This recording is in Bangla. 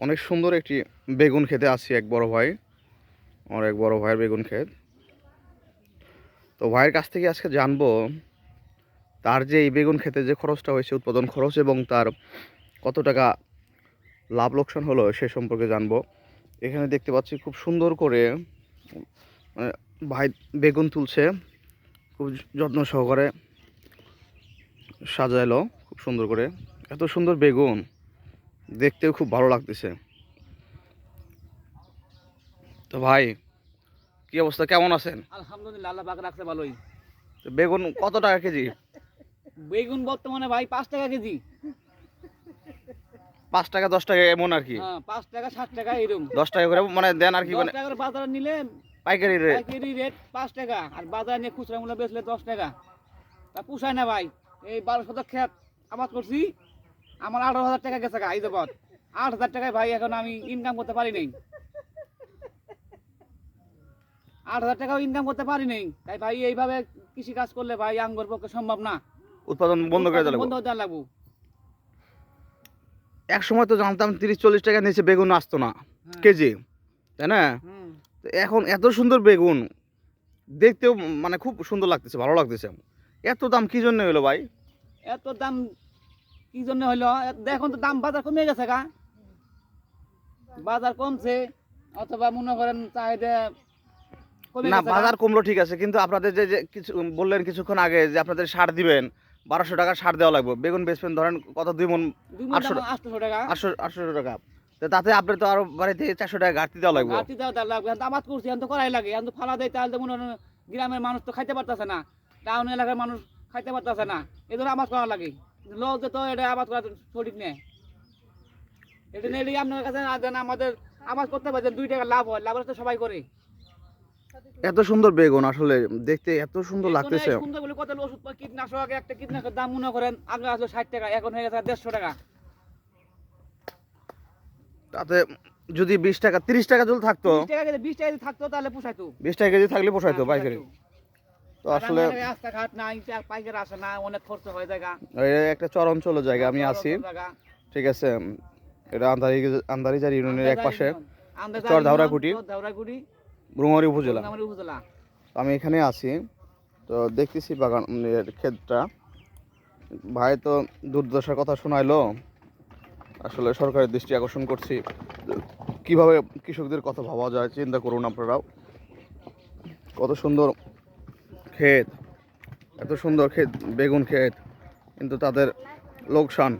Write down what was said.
অনেক সুন্দর একটি বেগুন খেতে আসছি এক বড় ভাই। আমার এক বড় ভাইয়ের বেগুন ক্ষেত। তো ভাইয়ের কাছ থেকে আজকে জানব, তার যে এই বেগুন খেতে যে খরচটা হয়েছে, উৎপাদন খরচ এবং তার কত টাকা লাভ লোকসান হলো সে সম্পর্কে জানব। এখানে দেখতে পাচ্ছি খুব সুন্দর করে মানে ভাই বেগুন তুলছে, খুব যত্ন সহকারে সাজাইলো, খুব সুন্দর করে। এত সুন্দর বেগুন। দেখতেও খুব ভালো লাগতেছে। তো ভাই কি অবস্থা? কেমন আছেন? আলহামদুলিল্লাহ আল্লাহ পাক রাখছে ভালোই। তো বেগুন কত টাকা কেজি? বেগুন বর্তমানে ভাই পাঁচ টাকা কেজি। পাঁচ টাকা দশ টাকা এমন আর কি? হ্যাঁ পাঁচ টাকা সাত টাকা এরকম। দশ টাকা করে মানে দেন আর কি মানে টাকার বাজারে নিলে পাইকারি রেট। পাইকারি রেট পাঁচ টাকা আর বাজারে নিয়ে খুচরা মূল্য বেচলে দশ টাকা। তা পুষায় না ভাই এই ক্ষেত আবাদ করছি। আমার আঠারো হাজার টাকা গেছে গা যাবৎ আট হাজার টাকায় ভাই এখন আমি ইনকাম করতে পারি নাই। আট হাজার টাকাও ইনকাম করতে পারি নাই। তাই ভাই এইভাবে কৃষি কাজ করলে ভাই আঙ্গর পক্ষে সম্ভব না। উৎপাদন বন্ধ করে বন্ধ হতে লাগবো। এক সময় তো জানতাম তিরিশ চল্লিশ টাকা নিচে বেগুন আসতো না হ্যাঁ। কেজি তাই না? তো এখন এত সুন্দর বেগুন দেখতেও মানে খুব সুন্দর লাগতেছে ভালো লাগতেছে। এত দাম কি জন্য হলো ভাই? এত দাম কি জন্য হইল এখন তো দাম বাজার কমে গেছে গা। বাজার কমছে অথবা মনে করেন চাহিদা না বাজার কমলো ঠিক আছে কিন্তু আপনাদের যে কিছু বললেন কিছুক্ষণ আগে যে আপনাদের সার দিবেন বারোশো টাকা সার দেওয়া লাগবে। বেগুন বেচবেন ধরেন কত দুই মন আটশো টাকা। আটশো আটশো টাকা। তাতে আপনার তো আরও বাড়িতে চারশো টাকা ঘাটতি দেওয়া লাগবে। ঘাটতি দেওয়া লাগবে। আবাদ করছি এখন তো করাই লাগে। এখন তো ফালা দেয় তাহলে মনে গ্রামের মানুষ তো খাইতে পারতেছে না। টাউন এলাকার মানুষ খাইতে পারতেছে না। এই জন্য আবাদ করা লাগে। লোক তো এটা আবাদ করা সঠিক নেই। এটা নিয়ে আপনার কাছে আমাদের আবাদ করতে পারছেন দুই টাকা লাভ হয় লাভ তো সবাই করে। এত সুন্দর বেগুন আসলে দেখতে এত সুন্দর লাগতেছে। সুন্দর বলে কত ওষুধ কীটনাশক একটা কীটনাশকের দাম মনে করেন আগে আসলো ষাট টাকা এখন হয়ে গেছে দেড়শো টাকা। তাতে যদি বিশ টাকা তিরিশ টাকা যদি থাকতো বিশ টাকা যদি থাকতো তাহলে পোষাইতো। বিশ টাকা কেজি থাকলে পোষাইতো হ্যাঁ, পাইকারি। আসলে হয়ে একটা চর অঞ্চল জায়গা আমি আছি ঠিক আছে এটা আন্দারি আন্দারিজার ইউনিয়নের এক পাশে। চর ধাউরাকুটি। ব্রুমারি উপজেলা। আমি এখানে আছি তো দেখতেছি বাগান ক্ষেতটা। ভাই তো দুর্দশার কথা শোনাইলো। আসলে সরকারের দৃষ্টি আকর্ষণ করছি। কীভাবে কৃষকদের কথা ভাবা যায় চিন্তা করুন আপনারাও। কত সুন্দর ক্ষেত এত সুন্দর ক্ষেত বেগুন ক্ষেত কিন্তু তাদের লোকসান।